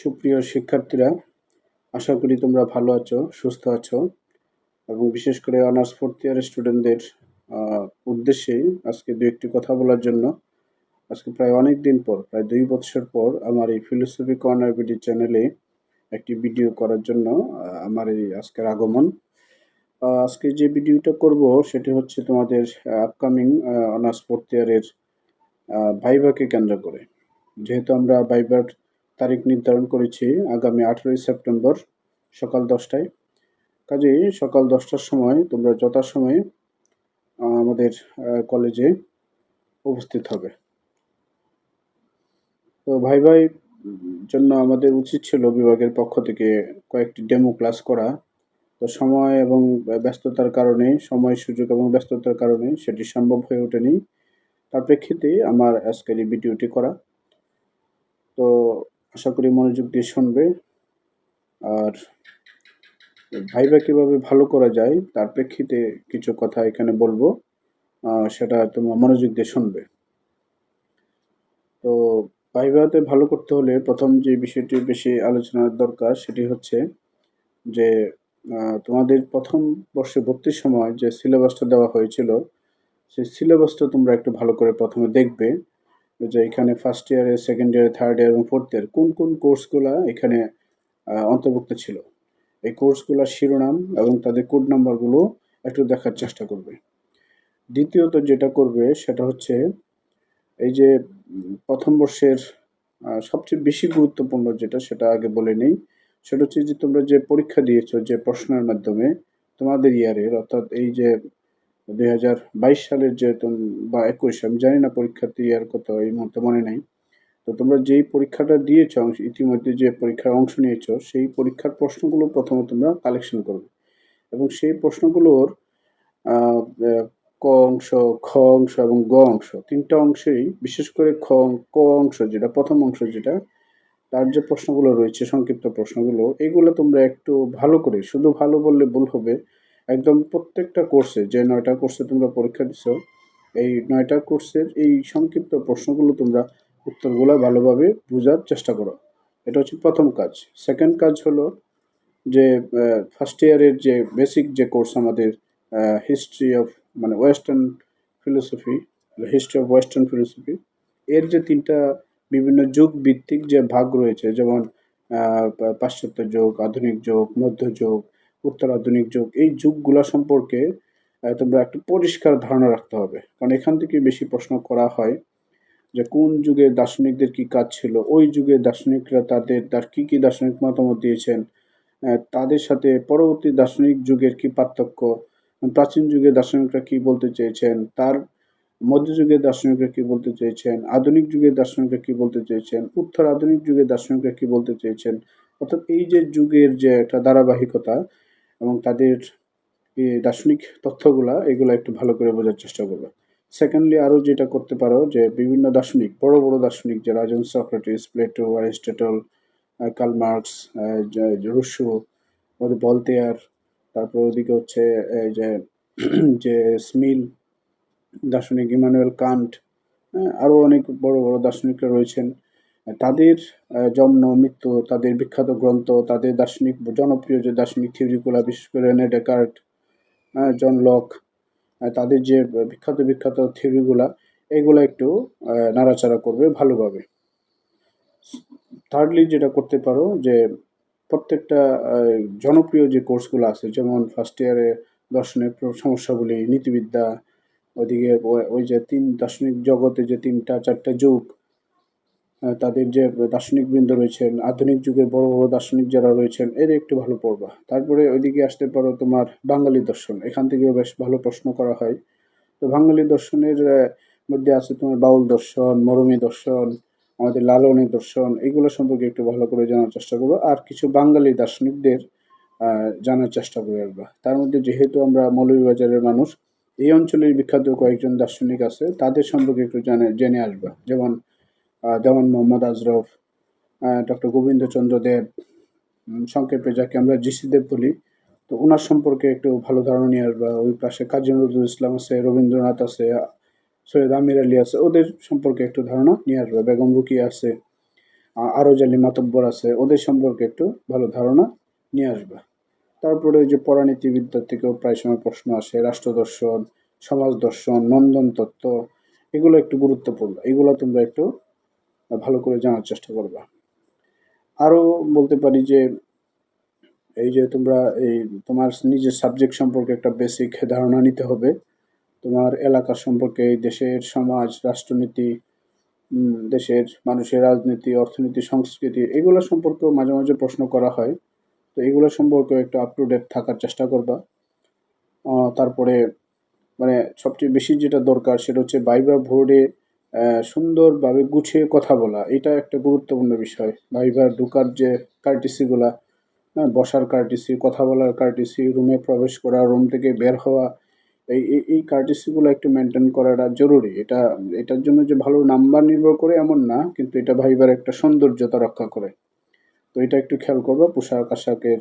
সুপ্রিয় শিক্ষার্থীরা, আশা করি তোমরা ভালো আছো, সুস্থ আছো এবং বিশেষ করে অনার্স ফোর্থ ইয়ারের স্টুডেন্টদের উদ্দেশ্যে আজকে দু একটি কথা বলার জন্য আজকে প্রায় অনেক দিন পর, প্রায় দুই বছর পর আমার এই ফিলোসফি কর্নার বিডি চ্যানেলে একটি ভিডিও করার জন্য আমার এই আজকের আগমন। আজকে যে ভিডিওটা করব সেটি হচ্ছে তোমাদের আপকামিং অনার্স ফোর্থ ইয়ারের ভাইভাকে কেন্দ্র করে। যেহেতু আমরা ভাইবার তারিখ নির্ধারণ করেছি আগামী আঠেরোই সেপ্টেম্বর সকাল দশটায়। কাজেই সকাল দশটার সময় তোমরা যথাসময়ে আমাদের কলেজে উপস্থিত হবে। তো ভাই ভাই, জন্য আমাদের উচিত ছিল বিভাগের পক্ষ থেকে কয়েকটি ডেমো ক্লাস করা। তো সময় এবং ব্যস্ততার কারণে, সময় সুযোগ এবং ব্যস্ততার কারণে সেটি সম্ভব হয়ে ওঠেনি। তার প্রেক্ষিতে আমার আজকের এই ভিডিওটি করা। তো আশা করি মনোযোগ দিয়ে শুনবে। আর ভাইবা কীভাবে ভালো করা যায়, তার প্রেক্ষিতে কিছু কথা এখানে বলব। সেটা তোমরা মনোযোগ দিয়ে শুনবে। তো ভাইভাতে ভালো করতে হলে প্রথম যে বিষয়টি বেশি আলোচনার দরকার, সেটি হচ্ছে যে তোমাদের প্রথম বর্ষে ভর্তির সময় যে সিলেবাসটা দেওয়া হয়েছিল, সেই সিলেবাসটা তোমরা একটু ভালো করে প্রথমে দেখবে। যে এখানে ফার্স্ট ইয়ারে সেকেন্ড ইয়ারে থার্ড ইয়ার এবং ফোর্থ ইয়ার কোন কোন কোর্সগুলো এখানে অন্তর্ভুক্ত ছিল? এই কোর্সগুলোর শিরোনাম এবং তাদের কোড নাম্বারগুলো একটু দেখার চেষ্টা করবে। দ্বিতীয়ত যেটা করবে, সেটা হচ্ছে এই যে, প্রথম বর্ষের সবচেয়ে বেশি গুরুত্বপূর্ণ যেটা, সেটা আগে বলে নেই। সেটা হচ্ছে যে, তোমরা যে পরীক্ষা দিয়েছ যে প্রশ্নের মাধ্যমে, তোমাদের ইয়ারের অর্থাৎ এই যে দুই হাজার বাইশ সালের যে তোম- বা একুশ, আমি জানি না পরীক্ষার্থী ইয়ার কত, এই মুহূর্তে মনে নেই। তো তোমরা যেই পরীক্ষাটা দিয়েছ, ইতিমধ্যে যে পরীক্ষায় অংশ নিয়েছো, সেই পরীক্ষার প্রশ্নগুলো প্রথমে তোমরা কালেকশন করবে। এবং সেই প্রশ্নগুলোর ক অংশ, খ অংশ এবং গ অংশ, তিনটা অংশেই, বিশেষ করে খ, ক অংশ যেটা প্রথম অংশ যেটা, তার যে প্রশ্নগুলো রয়েছে, সংক্ষিপ্ত প্রশ্নগুলো, এগুলো তোমরা একটু ভালো করে, শুধু ভালো বললে ভুল হবে একদম প্রত্যেকটা কোর্সে যে নয়টা কোর্সে তোমরা পরীক্ষা দিছো, এই নয়টা কোর্সের এই সংক্ষিপ্ত প্রশ্নগুলো তোমরা উত্তরগুলো ভালোভাবে বোঝার চেষ্টা করো। এটা হচ্ছে প্রথম কাজ। সেকেন্ড কাজ হলো যে ফার্স্ট ইয়ারের যে বেসিক যে কোর্স আমাদের হিস্ট্রি অফ মানে western philosophy history of western philosophy এর যে তিনটা বিভিন্ন যুগ ভিত্তিক যে ভাগ রয়েছে, যেমন পাশ্চাত্য যুগ, আধুনিক যুগ মধ্যযুগ উত্তর আধুনিক যুগ। এই যুগগুলো সম্পর্কে তোমরা একটু পরিষ্কার ধারণা রাখতে হবে। কারণ এখান থেকে বেশি প্রশ্ন করা হয় যে, কোন যুগের দার্শনিকদের কি কাজ ছিল? ওই যুগের দার্শনিকরা তাদের, তার কি কি দার্শনিক মতামত দিয়েছেন? তাদের সাথে পরবর্তী দার্শনিক যুগের কি পার্থক্য? প্রাচীন যুগের দার্শনিকরা কি বলতে চেয়েছেন? তার মধ্যযুগের দার্শনিকরা কি বলতে চেয়েছেন? আধুনিক যুগের দার্শনিকরা কি বলতে চেয়েছেন? উত্তর আধুনিক যুগের দার্শনিকরা কি বলতে চেয়েছেন? অর্থাৎ এই যে যুগের যে একটা ধারাবাহিকতা এবং তাদের দার্শনিক তথ্যগুলা এগুলো একটু ভালো করে বোঝার চেষ্টা করবে। সেকেন্ডলি আরও যেটা করতে পারো যে বিভিন্ন দার্শনিক বড় বড় দার্শনিক যারা যেমন Socrates Plato Aristotle Karl Marx যে- যে রুশো ওদের বলতেয়ার তারপর ওদিকে হচ্ছে এই যে যে স্মিল দার্শনিক ইমানুয়েল কান্ট হ্যাঁ, আরও অনেক বড় বড় দার্শনিকরা রয়েছেন। তাদের জন্ম, মৃত্যু, তাদের বিখ্যাত গ্রন্থ, তাদের দার্শনিক, জনপ্রিয় যে দার্শনিক থিওরিগুলো বিশেষ করে রেনে ডেকার্ট জন লক তাদের যে বিখ্যাত বিখ্যাত থিওরিগুলা এগুলো একটু নাড়াচাড়া করবে ভালোভাবে। থার্ডলি যেটা করতে পারো, যে প্রত্যেকটা জনপ্রিয় যে কোর্সগুলো আছে, যেমন ফার্স্ট ইয়ারে দর্শনের সমস্যাগুলি নীতিবিদ্যা, ওইদিকে ওই- যে তিন, দার্শনিক জগতে যে তিনটা, চারটা যুগ তাদের যে দার্শনিক বৃন্দ রয়েছেন, আধুনিক যুগের বড় বড় দার্শনিক যারা রয়েছেন এর একটু ভালো পড়বা। তারপরে ওইদিকে আসতে পারো তোমার বাঙালি দর্শন, এখান থেকেও বেশ ভালো প্রশ্ন করা হয়। তো বাঙালি দর্শনের মধ্যে আছে তোমার বাউল দর্শন, মরমী দর্শন, আমাদের লালনী দর্শন, এগুলো সম্পর্কে একটু ভালো করে জানার চেষ্টা করব। আর কিছু বাঙালি দার্শনিকদের জানার চেষ্টা করে আসবা। তার মধ্যে যেহেতু আমরা মৌলভীবাজারের মানুষ, এই অঞ্চলের বিখ্যাত কয়েকজন দার্শনিক আছে, তাদের সম্পর্কে একটু জানে, জেনে আসবা। যেমন যেমন মোহাম্মদ আজরফ ডক্টর গোবিন্দচন্দ্র দেব সংক্ষেপে যাকে আমরা জিসি দেব বলি, তো ওনার সম্পর্কে একটু ভালো ধারণা নিয়ে আসবা। ওই পাশে কাজী নজরুল ইসলাম আছে, রবীন্দ্রনাথ আছে, সৈয়দ আমির আলী আছে, ওদের সম্পর্কে একটু ধারণা নিয়ে আসবা। বেগম রুকিয়া আছে, আ- আরও জালি মাতব্বর আছে, ওদের সম্পর্কে একটু ভালো ধারণা নিয়ে আসবা। তারপরে ওই যে পরানীতিবিদ্যার থেকেও প্রায় সময় প্রশ্ন আসে, রাষ্ট্র দর্শন, সমাজ দর্শন, নন্দন তত্ত্ব, এগুলো একটু গুরুত্বপূর্ণ। এগুলো তোমরা একটু ভালো করে জানার চেষ্টা করবা। আরও বলতে পারি যে, এই যে তোমরা এই তোমার নিজের সাবজেক্ট সম্পর্কে একটা বেসিক ধারণা নিতে হবে। তোমার এলাকা সম্পর্কে, দেশের সমাজ, রাষ্ট্রনীতি দেশের মানুষের রাজনীতি, অর্থনীতি, সংস্কৃতি, এগুলো সম্পর্কেও মাঝে মাঝে প্রশ্ন করা হয়। তো এগুলো সম্পর্কে একটু আপ টু ডেট থাকার চেষ্টা করবা। তারপরে মানে সবচেয়ে বেশি যেটা দরকার সেটা হচ্ছে ভাইবা বোর্ডে সুন্দরভাবে গুছিয়ে কথা বলা, এটা একটা গুরুত্বপূর্ণ বিষয়। ভাইবা ঢুকার যে কার্টিসিগুলা হ্যাঁ বসার কার্টিসি কথা বলার কার্টিসি রুমে প্রবেশ করা রুম থেকে বের হওয়া, এই এই কার্টিসিগুলো একটু মেনটেন করাটা জরুরি। এটা, এটার জন্য যে ভালো নাম্বার নির্ভর করে এমন না, কিন্তু এটা ভাইবার একটা সৌন্দর্যতা রক্ষা করে। তো এটা একটু খেয়াল করব, পোশাক আশাকের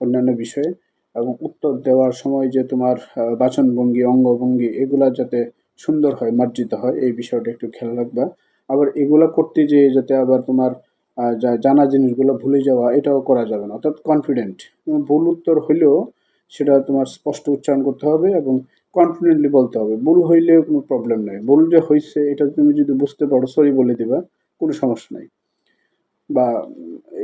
অন্যান্য বিষয়ে। এবং উত্তর দেওয়ার সময় যে তোমার বাচনভঙ্গি, অঙ্গভঙ্গি, এগুলা যাতে সুন্দর হয়, মার্জিত হয়, এই বিষয়টা একটু খেয়াল রাখবা। আবার এগুলা করতে যেয়ে যাতে আবার তোমার যা, জানা জিনিসগুলো ভুলে যাওয়া, এটাও করা যাবে না। অর্থাৎ কনফিডেন্ট ভুল উত্তর হইলেও সেটা তোমার স্পষ্ট উচ্চারণ করতে হবে এবং কনফিডেন্টলি বলতে হবে। ভুল হইলেও কোনো প্রবলেম নেই। ভুল যে হয়েছে এটা তুমি যদি বুঝতে পারো সরি বলে দিবা, কোনো সমস্যা নাই। বা,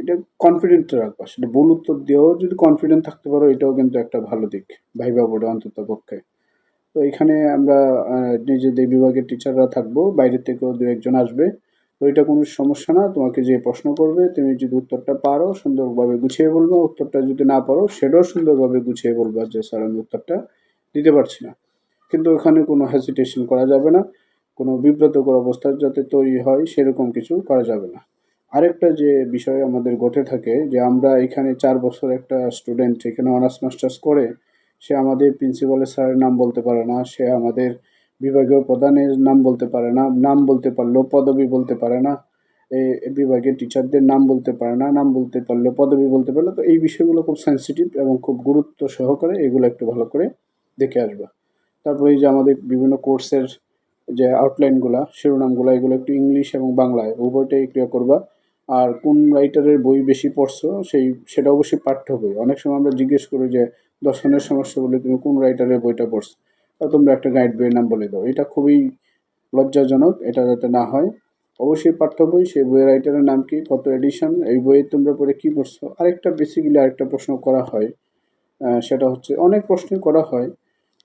এটা কনফিডেন্ট রাখবা। সেটা ভুল উত্তর দিয়েও যদি কনফিডেন্ট থাকতে পারো, এটাও কিন্তু একটা ভালো দিক। ভাইবা বোর্ডে অন্তত পক্ষে। তো এখানে আমরা নিজেদের বিভাগের টিচাররা থাকব, বাইরে থেকেও দু একজন আসবে। তো এটা কোনো সমস্যা না, তোমাকে যে প্রশ্ন করবে, তুমি যদি উত্তরটা পারো, সুন্দরভাবে গুছিয়ে বলবা, উত্তরটা যদি না পারো, সেটাও সুন্দরভাবে গুছিয়ে বলবা যে স্যার আমি উত্তরটা দিতে পারছি না। কিন্তু ওখানে কোনো হেজিটেশন করা যাবে না, কোনো বিব্রতকর অবস্থা যাতে তৈরি হয়, সেরকম কিছু করা যাবে না। আরেকটা যে বিষয় আমাদের ঘটে থাকে, যে আমরা এখানে চার বছর একটা স্টুডেন্ট এখানে অনার্স মাস্টার্স করে সে আমাদের প্রিন্সিপালের স্যারের নাম বলতে পারে না, সে আমাদের বিভাগীয় প্রধানের নাম বলতে পারে না, নাম বলতে পারলেও পদবি বলতে পারে না বিভাগের টিচারদের নাম বলতে পারে না, নাম বলতে পারলেও পদবি বলতে পারলে তো এই বিষয়গুলো খুব সেন্সিটিভ এবং খুব গুরুত্ব সহকারে এগুলো একটু ভালো করে দেখে আসবা। তারপরে এই যে আমাদের বিভিন্ন কোর্সের যে আউটলাইনগুলা শিরোনামগুলো, এগুলো একটু ইংলিশ এবং বাংলায়, উভয়টাই ক্লিয়ার করবা। আর কোন রাইটারের বই বেশি পড়ছো, সেই, সেটা অবশ্যই পাঠ্য বই। অনেক সময় আমরা জিজ্ঞেস করি যে দর্শনের সমস্যা বলে তুমি কোন রাইটারের বইটা পড়ছো? তা তোমরা একটা গাইড বইয়ের নাম বলে দাও। এটা খুবই লজ্জাজনক, এটা যাতে না হয়। অবশ্যই পাঠ্য বই, সেই বইয়ের রাইটারের নাম কি, কত এডিশন এই বইয়ে তোমরা পড়ে কি পড়ছো? আরেকটা বেসিক্যালি আরেকটা প্রশ্ন করা হয় সেটা হচ্ছে অনেক প্রশ্নই করা হয়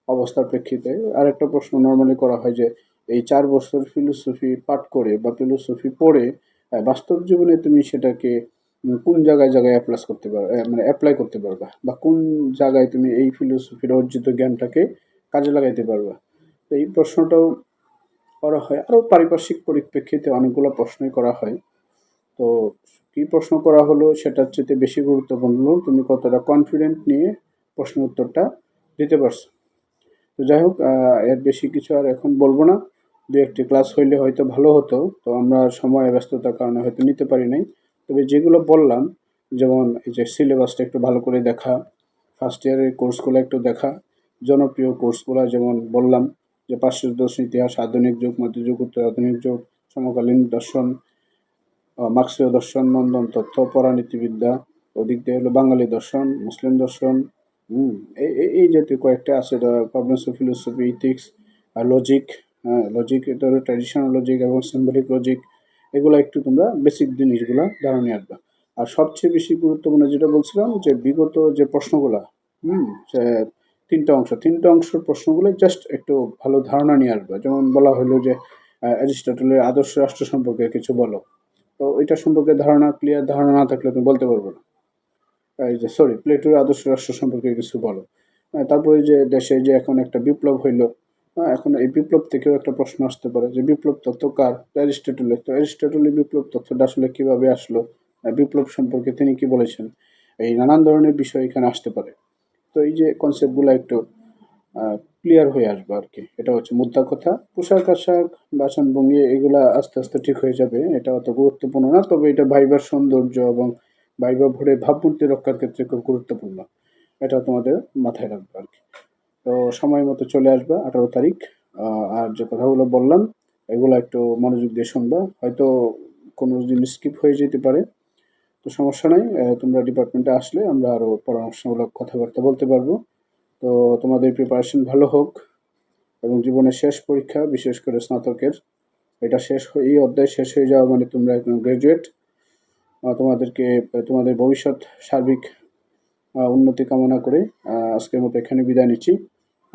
অবস্থার প্রেক্ষিতে। আরেকটা প্রশ্ন নর্মালি করা হয় যে, এই চার বছর ফিলোসফি পাঠ করে বা ফিলোসফি পড়ে বাস্তব জীবনে তুমি সেটাকে কোন জায়গায় জায়গায় অ্যাপ্লাস করতে পারো মানে অ্যাপ্লাই করতে পারবা, বা কোন জায়গায় তুমি এই ফিলোসফির অর্জিত জ্ঞানটাকে কাজে লাগাইতে পারবা? তো এই প্রশ্নটাও করা হয়। আরও পারিপার্শ্বিক পরিপ্রেক্ষিতে অনেকগুলো প্রশ্নই করা হয়। তো কি প্রশ্ন করা হলো সেটার চেয়ে বেশি গুরুত্বপূর্ণ, তুমি কতটা কনফিডেন্ট নিয়ে প্রশ্ন উত্তরটা দিতে পারছ? তো যাই হোক এর বেশি কিছু আর এখন বলব না। দু একটি ক্লাস হইলে হয়তো ভালো হতো, তো আমরা সময় ব্যস্ততার কারণে হয়তো নিতে পারি নাই। তবে যেগুলো বললাম, যেমন এই যে সিলেবাসটা একটু ভালো করে দেখা ফার্স্ট ইয়ারের কোর্সগুলো একটু দেখা, জনপ্রিয় কোর্সগুলো যেমন বললাম, যে পাশ্চাত্য দর্শন ইতিহাস, আধুনিক যুগ, মধ্যযুগ, উত্তর আধুনিক যুগ, সমকালীন দর্শন মার্ক্সীয় দর্শন, নন্দন তথ্য পরানীতিবিদ্যা ওদিক দিয়ে হলো বাঙালি দর্শন, মুসলিম দর্শন, হুম, এই, এই- জাতীয় কয়েকটা আছে problems of philosophy ethics logic logic এটা ট্র্যাডিশনাল লজিক এবং সিম্বলিক লজিক এগুলো একটু তোমরা বেসিক জিনিসগুলো ধারণে আসবে আর সবচেয়ে বেশি গুরুত্বপূর্ণ যেটা বলছিলাম যে বিগত যে প্রশ্নগুলা, হুম তিনটা অংশ, তিনটা অংশের প্রশ্নগুলো জাস্ট একটু ভালো ধারণা নিয়ে আসবে। যেমন বলা হলো যে অ্যারিস্টটলের আদর্শ রাষ্ট্র সম্পর্কে কিছু বলো। তো এটা সম্পর্কে ধারণা ক্লিয়ার ধারণা না থাকলে তুমি বলতে পারব না। এই যে সরি প্লেটোর আদর্শ রাষ্ট্র সম্পর্কে কিছু বলো। তারপরে যে দেশে যে এখন একটা বিপ্লব হইল হ্যাঁ, এখন এই বিপ্লব থেকেও একটা প্রশ্ন আসতে পারে যে বিপ্লব তত্ত্ব কার? অ্যারিস্টটলের। তো অ্যারিস্টটলের বিপ্লব তত্ত্বটা আসলে কীভাবে আসলো? বিপ্লব সম্পর্কে তিনি কি বলেছেন? এই নানান ধরনের বিষয় এখানে আসতে পারে। তো এই যে কনসেপ্টগুলো একটু ক্লিয়ার হয়ে আসবে আর কি। এটা হচ্ছে মুদ্রা কথা। পোশাক আশাক বাসনভঙ্গি এগুলা আস্তে আস্তে ঠিক হয়ে যাবে। এটা অত গুরুত্বপূর্ণ না তবে এটা ভাইবার সৌন্দর্য এবং ভাইবা ভরে ভাবমূর্তি রক্ষার ক্ষেত্রে খুব গুরুত্বপূর্ণ। এটা তোমাদের মাথায় রাখবে আর কি। তো সময় মতো চলে আসবে আঠারো তারিখ। আর যে কথাগুলো বললাম, এগুলো একটু মনোযোগ দিয়ে শুনবা। হয়তো কোনো দিন স্কিপ হয়ে যেতে পারে, তো সমস্যা নাই। তোমরা ডিপার্টমেন্টে আসলে আমরা আরও পরামর্শমূলক কথাবার্তা বলতে পারব। তো তোমাদের প্রিপারেশন ভালো হোক, এবং জীবনের শেষ পরীক্ষা, বিশেষ করে স্নাতকের, এটা শেষ এই অধ্যায় শেষ হয়ে যাওয়া মানে তোমরা একদম গ্রাজুয়েট তোমাদেরকে, তোমাদের ভবিষ্যৎ সার্বিক উন্নতি কামনা করে আজকের মতো এখানে বিদায় নিচ্ছি।